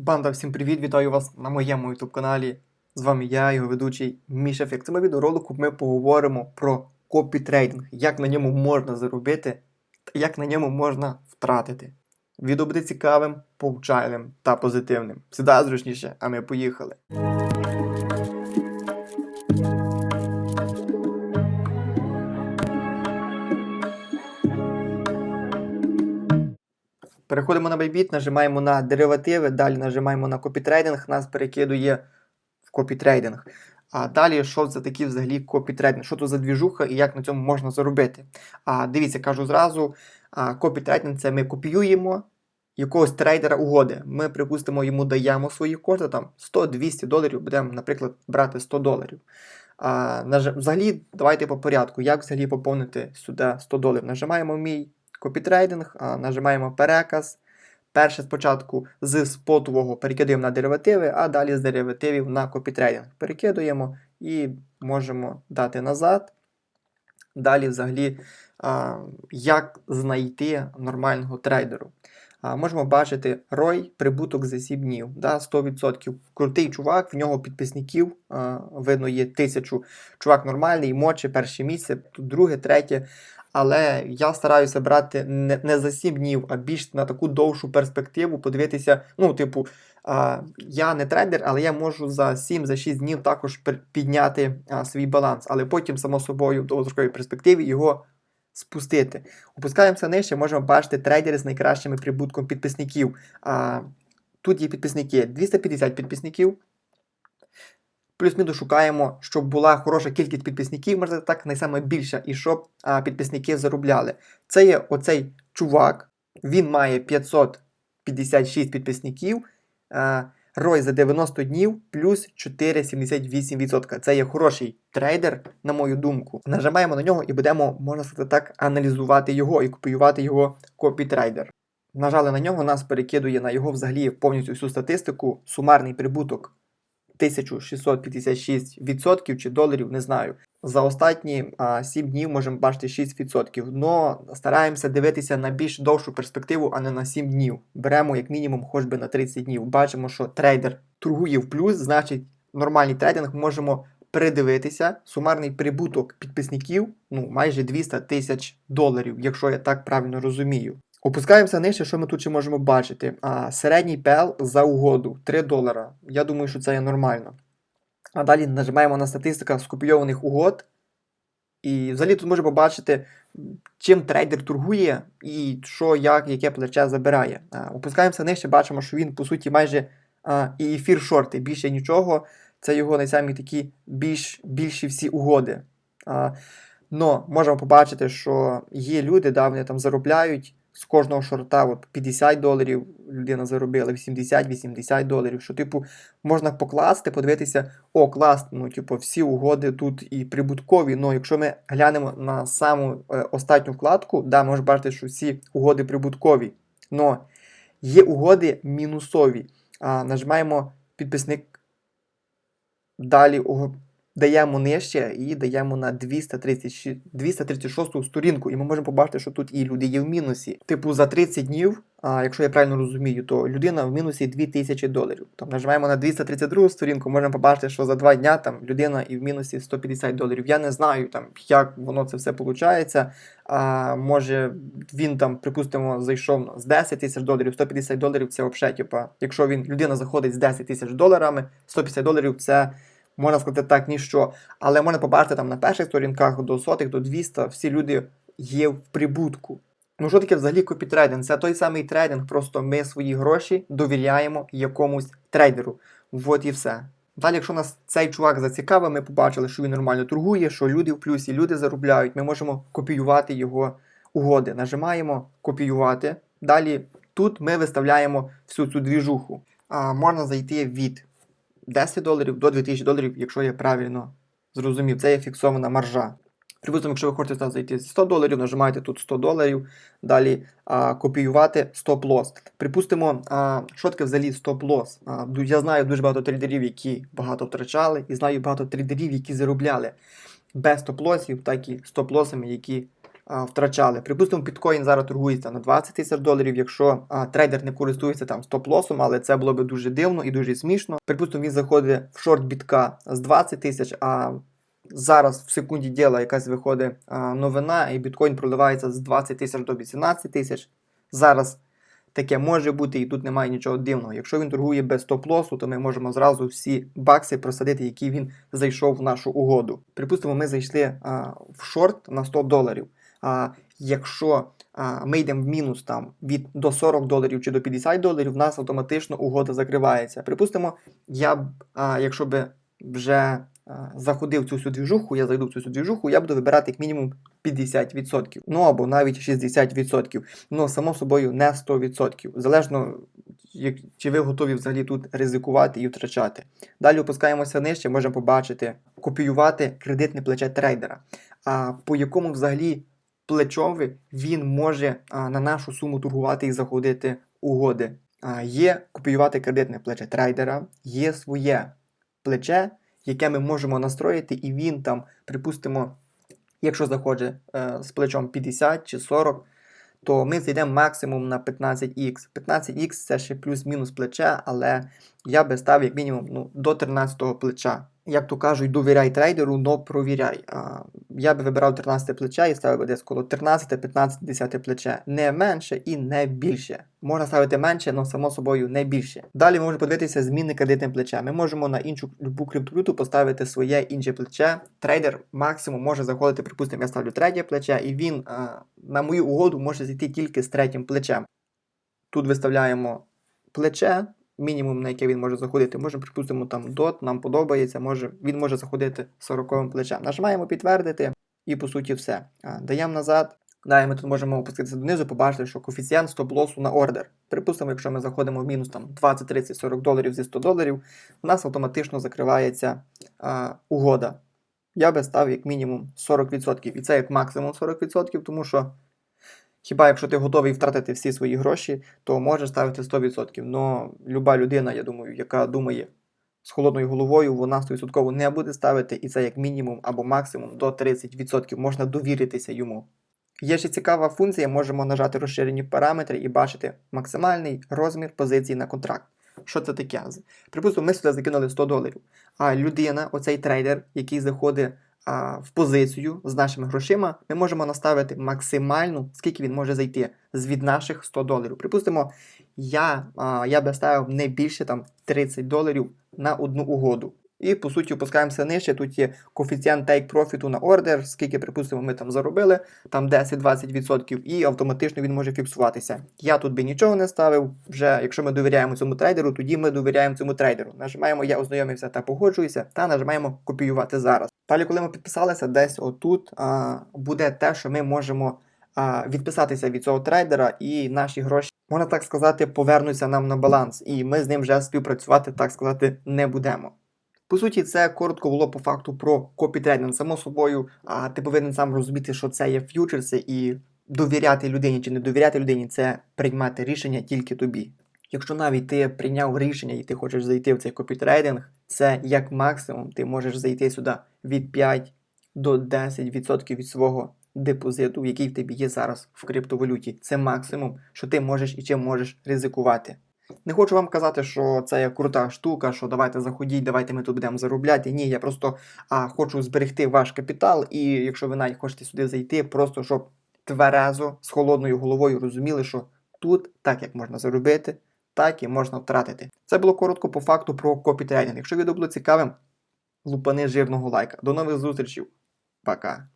Банда, всім привіт! Вітаю вас на моєму YouTube каналі. З вами я, його ведучий Міша. В цьому відеоролику ми поговоримо про копітрейдинг, як на ньому можна заробити та як на ньому можна втратити. Відео буде цікавим, повчальним та позитивним. Сідай зручніше, а ми поїхали. Переходимо на Bybit, нажимаємо на деривативи, далі нажимаємо на копітрейдинг, нас перекидує в копітрейдинг. А далі, що це такі взагалі копітрейдинг? Що це за двіжуха і як на цьому можна заробити? А дивіться, кажу зразу, копітрейдинг це ми копіюємо якогось трейдера угоди. Ми, припустимо, йому даємо свої кошти, там 100-200 доларів, будемо, наприклад, брати 100 доларів. А. Взагалі, давайте по порядку. Як взагалі поповнити сюди 100 доларів? Нажимаємо мій копітрейдинг, нажимаємо переказ. Перше спочатку з спотового перекидуємо на деривативи, а далі з деривативів на копітрейдинг. Перекидуємо і можемо дати назад. Далі, взагалі, як знайти нормального трейдеру. Можемо бачити ROI, прибуток за 7 днів, да, 100%. Крутий чувак, в нього підписників видно є тисячу. Чувак нормальний, моче перше місце, друге, третє. Але я стараюся брати не, не за 7 днів, а більш на таку довшу перспективу, подивитися. Ну, типу, а, я не трейдер, але я можу за 7-6 днів також підняти а, свій баланс. Але потім, само собою, в довгостроковій перспективі його спустити. Опускаємося нижче, можемо бачити трейдери з найкращими прибутком підписників. А, тут є підписники 250 підписників. Плюс-мінус шукаємо, щоб була хороша кількість підписників, можна так, найсаме і щоб а, підписники заробляли. Це є оцей чувак, він має 556 підписників, а, рой за 90 днів плюс 4,78%. Це є хороший трейдер, на мою думку. Нажимаємо на нього і будемо, можна сказати так, аналізувати його і копіювати його копітрейдер. Нажали на нього, нас перекидує на його взагалі повністю всю статистику, сумарний прибуток 1656% чи доларів, не знаю. За останні а, 7 днів можемо бачити 6%. Но стараємося дивитися на більш довшу перспективу, а не на 7 днів. Беремо як мінімум хоч би на 30 днів. Бачимо, що трейдер торгує в плюс, значить нормальний трейдинг можемо передивитися. Сумарний прибуток підписників ну, майже 200 тисяч доларів, якщо я так правильно розумію. Опускаємося нижче, що ми тут ще можемо бачити. А, середній PL за угоду 3 долара. Я думаю, що це є нормально. А далі нажимаємо на статистика скопійованих угод. І взагалі тут можемо побачити, чим трейдер торгує і що, як, яке плече забирає. А, опускаємося нижче, бачимо, що він, по суті, майже а, і ефір шорти, більше нічого. Це його найсамі такі більш, більші всі угоди. А, но можемо побачити, що є люди, да, вони там заробляють з кожного шорта от 50 доларів людина заробила, 80-80 доларів. Що, типу, можна покласти, подивитися, о, клас, ну, типу, всі угоди тут і прибуткові. Ну, якщо ми глянемо на саму е, останню вкладку, да, можна бачити, що всі угоди прибуткові. Но є угоди мінусові. А, нажимаємо підписник. Далі даємо нижче і даємо на 236, 236 сторінку. І ми можемо побачити, що тут і люди є в мінусі. Типу, за 30 днів, а, якщо я правильно розумію, то людина в мінусі 2000 доларів. Там нажимаємо на 232 сторінку, можемо побачити, що за 2 дня там людина і в мінусі 150 доларів. Я не знаю, там, як воно це все виходить. А, може він там, припустимо, зайшов з 10 тисяч доларів, 150 доларів це взагалі, типа, якщо він людина заходить з 10 тисяч доларами, 150 доларів це можна сказати так, ніщо. Але можна побачити там на перших сторінках до сотих, до 200, всі люди є в прибутку. Ну що таке взагалі копітрейдинг? Це той самий трейдинг, просто ми свої гроші довіряємо якомусь трейдеру. Вот і все. Далі, якщо нас цей чувак зацікавив, ми побачили, що він нормально торгує, що люди в плюсі, люди заробляють, ми можемо копіювати його угоди. Нажимаємо копіювати. Далі тут ми виставляємо всю цю двіжуху. А, можна зайти від 10 доларів до 2000 доларів, якщо я правильно зрозумів. Це є фіксована маржа. Припустимо, якщо ви хочете зайти зі 100 доларів, нажимаєте тут 100 доларів, далі а, копіювати стоп-лос. Припустимо, а, що таке взагалі стоп-лос? Я знаю дуже багато трейдерів, які багато втрачали, і знаю багато трейдерів, які заробляли без стоп-лосів, так і стоп-лосами, які втрачали. Припустимо, біткоін зараз торгується на 20 тисяч доларів, якщо а, трейдер не користується там стоп-лосом, але це було би дуже дивно і дуже смішно. Припустимо, він заходить в шорт бітка з 20 тисяч, а зараз в секунді діла якась виходить а, новина, і біткоін проливається з 20 тисяч до 18 тисяч. Зараз таке може бути, і тут немає нічого дивного. Якщо він торгує без стоп-лосу, то ми можемо зразу всі бакси просадити, які він зайшов в нашу угоду. Припустимо, ми зайшли а, в шорт на 100 доларів. А якщо а, ми йдемо в мінус там від до 40 доларів чи до 50 доларів, в нас автоматично угода закривається. Припустимо, я б, а, якщо би вже а, заходив в цю двіжуху, я зайду в цю двіжуху, я буду вибирати як мінімум 50%. Ну або навіть 60%. Ну, само собою, не 100%. Залежно, як, чи ви готові взагалі тут ризикувати і втрачати. Далі опускаємося нижче, можемо побачити, копіювати кредитне плече трейдера, а, по якому взагалі плечові він може на нашу суму торгувати і заходити угоди. Є копіювати кредитне плече трейдера, є своє плече, яке ми можемо настроїти, і він там, припустимо, якщо заходить е, з плечом 50 чи 40, то ми зайдемо максимум на 15х. 15х це ще плюс-мінус плече, але я би ставив як мінімум ну, до 13-го плеча. Як то кажуть, довіряй трейдеру, но провіряй. Я би вибирав 13 плече і ставив би десь коло 13, 15, 10 плече. Не менше і не більше. Можна ставити менше, але само собою не більше. Далі ми можемо подивитися зміни кредитним плече. Ми можемо на іншу любу криптовалюту поставити своє інше плече. Трейдер максимум може заходити, припустимо, я ставлю третє плече, і він а, на мою угоду може зайти тільки з третім плечем. Тут виставляємо плече, мінімум, на яке він може заходити. Може, припустимо, там дот, нам подобається, може, він може заходити 40 плечем. Нажимаємо підтвердити і по суті все. Даємо назад. Далі ми тут можемо опуститися донизу, побачити, що коефіцієнт стоп-лосу на ордер. Припустимо, якщо ми заходимо в мінус там 20, 30, 40 доларів зі 100 доларів, у нас автоматично закривається а, угода. Я би став як мінімум 40%. І це як максимум 40%, тому що хіба якщо ти готовий втратити всі свої гроші, то можеш ставити 100%. Но люба людина, я думаю, яка думає з холодною головою, вона 100% не буде ставити, і це як мінімум або максимум до 30%. Можна довіритися йому. Є ще цікава функція, можемо нажати розширені параметри і бачити максимальний розмір позиції на контракт. Що це таке? Припустимо, ми сюди закинули 100 доларів. А людина, оцей трейдер, який заходить в позицію з нашими грошима, ми можемо наставити максимальну, скільки він може зайти від наших 100 доларів. Припустимо, я, я би ставив не більше там 30 доларів на одну угоду. І по суті опускаємося нижче. Тут є коефіцієнт take профіту на ордер, скільки, припустимо, ми там заробили, там 10-20%, і автоматично він може фіксуватися. Я тут би нічого не ставив. Вже якщо ми довіряємо цьому трейдеру, тоді ми довіряємо цьому трейдеру. Нажимаємо Я ознайомився та погоджуюся, та нажимаємо копіювати зараз. Далі, коли ми підписалися, десь отут а, буде те, що ми можемо а, відписатися від цього трейдера, і наші гроші, можна так сказати, повернуться нам на баланс, і ми з ним вже співпрацювати, так сказати, не будемо. По суті, це коротко було по факту про копітрейдинг. Само собою, а, ти повинен сам розуміти, що це є ф'ючерси, і довіряти людині чи не довіряти людині це приймати рішення тільки тобі. Якщо навіть ти прийняв рішення і ти хочеш зайти в цей копітрейдинг, це як максимум ти можеш зайти сюди від 5 до 10% від свого депозиту, який в тебе є зараз в криптовалюті. Це максимум, що ти можеш і чим можеш ризикувати. Не хочу вам казати, що це є крута штука, що давайте заходіть, давайте ми тут будемо заробляти. Ні, я просто а, хочу зберегти ваш капітал, і якщо ви навіть хочете сюди зайти, просто щоб тверезо з холодною головою розуміли, що тут так як можна заробити, так і можна втратити. Це було коротко по факту про копітрейдинг. Якщо відео було цікавим, лупани жирного лайка. До нових зустрічей. Пока.